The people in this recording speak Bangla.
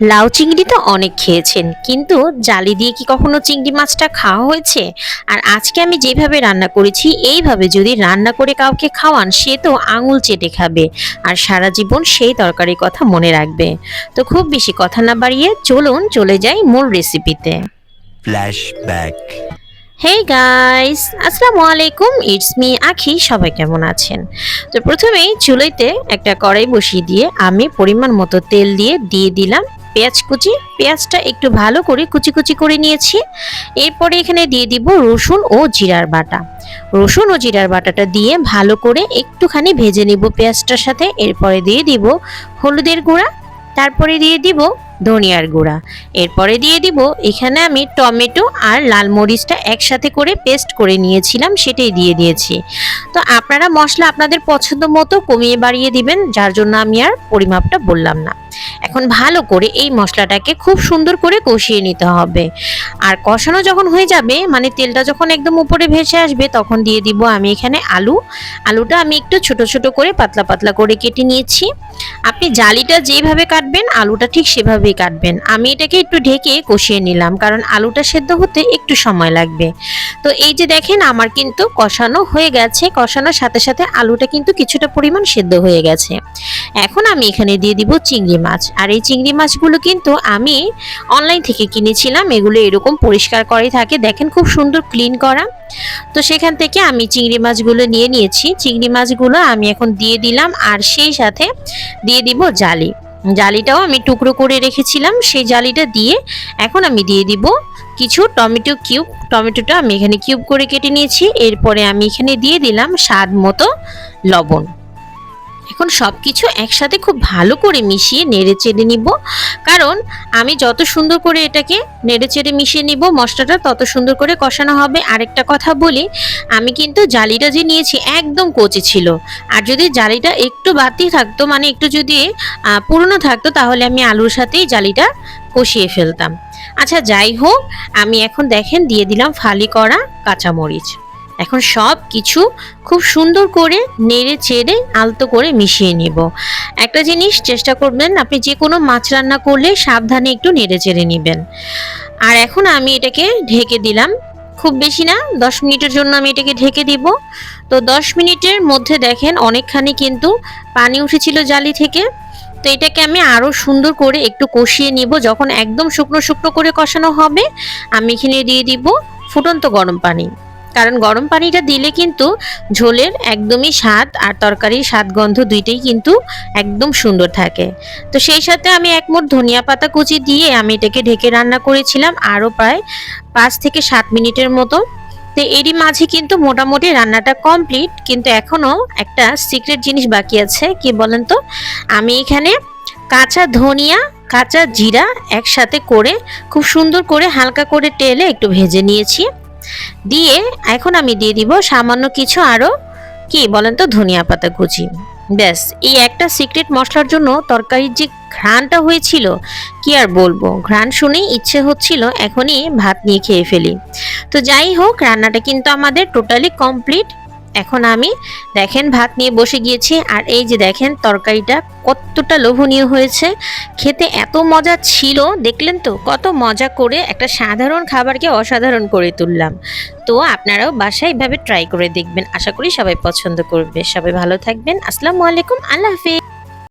লাউ চিংড়ি তো অনেক খেয়েছেন কিন্তু জালি দিয়ে কি কখনো চিংড়ি মাছটা খাওয়া হয়েছে? আর আজকে আমি যেভাবে রান্না করেছি এইভাবে যদি রান্না করে কাউকে খাওয়ান সে তো আঙুল চেটে খাবে আর সারা জীবন সেই তরকারির কথা মনে রাখবে। তো খুব বেশি কথা না বাড়িয়ে চলুন চলে যাই মূল রেসিপিতে Flashback. হেই গাইস আসসালামু আলাইকুম ইটস মি আখি সবাই কেমন আছেন? তো প্রথমেই চুলাইতে একটা কড়াই বসিয়ে দিয়ে আমি পরিমাণ মতো তেল দিয়ে দিয়ে দিলাম। পেঁয়াজ কুচি। পেঁয়াজটা একটু ভালো করে কুচি কুচি করে নিয়েছি। এরপরে এখানে দিয়ে দিব রসুন ও জিরার বাটা। রসুন ও জিরার বাটাটা দিয়ে ভালো করে একটুখানি ভেজে নিব পেঁয়াজটার সাথে। এরপরে দিয়ে দিব হলুদের গুঁড়া। তারপরে দিয়ে দিব ধনিয়ার গুঁড়া। এরপরে দিয়ে দিব এখানে আমি টমেটো আর লাল মরিচটা একসাথে করে পেস্ট করে নিয়েছিলাম, সেটাই দিয়ে দিয়েছি। তো আপনারা মশলা আপনাদের পছন্দ মতো কমিয়ে বাড়িয়ে দিবেন, যার জন্য আমি আর পরিমাপটা বললাম না। এখন ভালো করে এই মশলাটাকে খুব সুন্দর করে কষিয়ে নিতে হবে। আর কষানো যখন হয়ে যাবে মানে তেলটা যখন একদম উপরে ভেসে আসবে, তখন দিয়ে দিব আমি এখানে আলু। আলুটা আমি একটু ছোট ছোট করে পাতলা পাতলা করে কেটে নিয়েছি। আপনি জালিটা যেভাবে কাটবেন, আলুটা ঠিক সেভাবেই কাটবেন। আমি এটাকে একটু ঢেকে কষিয়ে নিলাম, কারণ আলুটা সেদ্ধ হতে একটু সময় লাগবে। তো এই যে দেখেন, আমার কিন্তু কষানো হয়ে গেছে। কষানোর সাথে সাথে আলুটা কিন্তু কিছুটা পরিমাণ সেদ্ধ হয়ে গেছে। এখন আমি এখানে দিয়ে দিব চিংড়ি মাছ। আর এই চিংড়ি মাছগুলো কিন্তু আমি অনলাইন থেকে কিনেছিলাম। এগুলো এরকম পরিষ্কার করাই থাকে। দেখেন খুব সুন্দর ক্লিন করা। তো সেখান থেকে আমি চিংড়ি মাছগুলো নিয়ে নিয়েছি। চিংড়ি মাছগুলো আমি এখন দিয়ে দিলাম। আর সেই সাথে দিয়ে দিব জালি। জালিটাও আমি টুকরো করে রেখেছিলাম। সেই জালিটা দিয়ে এখন আমি দিয়ে দিব কিছু টমেটো কিউব। টমেটোটা আমি এখানে কিউব করে কেটে নিয়েছি। এরপরে আমি এখানে দিয়ে দিলাম স্বাদ মতো লবণ। এখন সব কিছু একসাথে খুব ভালো করে মিশিয়ে নেড়ে চেড়ে নিব। কারণ আমি যত সুন্দর করে এটাকে নেড়ে চেড়ে মিশিয়ে নিব, মশলাটা তত সুন্দর করে কষানো হবে। আরেকটা কথা বলি, আমি কিন্তু জালিটা যে নিয়েছি একদম কচি ছিল। আর যদি জালিটা একটু বাতি থাকতো মানে একটু যদি পুরনো থাকতো, তাহলে আমি আলুর সাথেই জালিটা কষিয়ে ফেলতাম। আচ্ছা যাই হোক, আমি এখন দেখেন দিয়ে দিলাম ফালি করা কাঁচামরিচ। এখন সব কিছু খুব সুন্দর করে নেড়ে চেড়ে আলতো করে মিশিয়ে নিব। একটা জিনিস চেষ্টা করবেন, আপনি যে কোনো মাছ রান্না করলে সাবধানে একটু নেড়ে চেড়ে নেবেন। আর এখন আমি এটাকে ঢেকে দিলাম। খুব বেশি না, দশ মিনিটের জন্য আমি এটাকে ঢেকে দিব। তো দশ মিনিটের মধ্যে দেখেন অনেকখানি কিন্তু পানি উঠেছিল জালি থেকে। তো এটাকে আমি আরও সুন্দর করে একটু কষিয়ে নিব। যখন একদম শুকনো শুকনো করে কষানো হবে, আমি এখানে দিয়ে দিব ফুটন্ত গরম পানি। কারণ গরম পানিটা দিলে কিন্তু ঝোলের একদমই স্বাদ আর তরকারির স্বাদ গন্ধ দুইটাই কিন্তু একদম সুন্দর থাকে। তো সেই সাথে আমি এক মোট ধনিয়া পাতা কুচি দিয়ে আমি এটাকে ঢেকে রান্না করেছিলাম আরও প্রায় পাঁচ থেকে সাত মিনিটের মতো। তো এরই মাঝে কিন্তু মোটামুটি রান্নাটা কমপ্লিট, কিন্তু এখনও একটা সিক্রেট জিনিস বাকি আছে, কি বলেন তো? আমি এখানে কাঁচা ধনিয়া, কাঁচা জিরা একসাথে করে, খুব সুন্দর করে হালকা করে তেলে একটু ভেজে নিয়েছি। দিয়ে এখন আমি দিয়ে দিব সামান্য কিছু আরও কি বলেন তো, ধনিয়া পাতা কুচি। ব্যাস, এই একটা সিক্রেট মশলার জন্য তরকারির যে ঘ্রাণটা হয়েছিল, কি আর বলব? ঘ্রাণ শুনেই ইচ্ছে হচ্ছিল এখনই ভাত নিয়ে খেয়ে ফেলি। তো যাই হোক, রান্নাটা কিন্তু আমাদের টোটালি কমপ্লিট এখন আমি দেখেন ভাত নিয়ে বসে গিয়েছি, আর এই যে দেখেন তরকারিটা কতটা লোভনীয় হয়েছে। খেতে এত মজা ছিল, দেখলেন তো? কত মজা করে একটা সাধারণ খাবারকে অসাধারণ করে তুললাম। তো আপনারাও বাসায় এভাবে ট্রাই করে দেখবেন। আশা করি সবাই পছন্দ করবে। সবাই ভালো থাকবেন। আসসালামু আলাইকুম। আল্লাহ হাফিজ।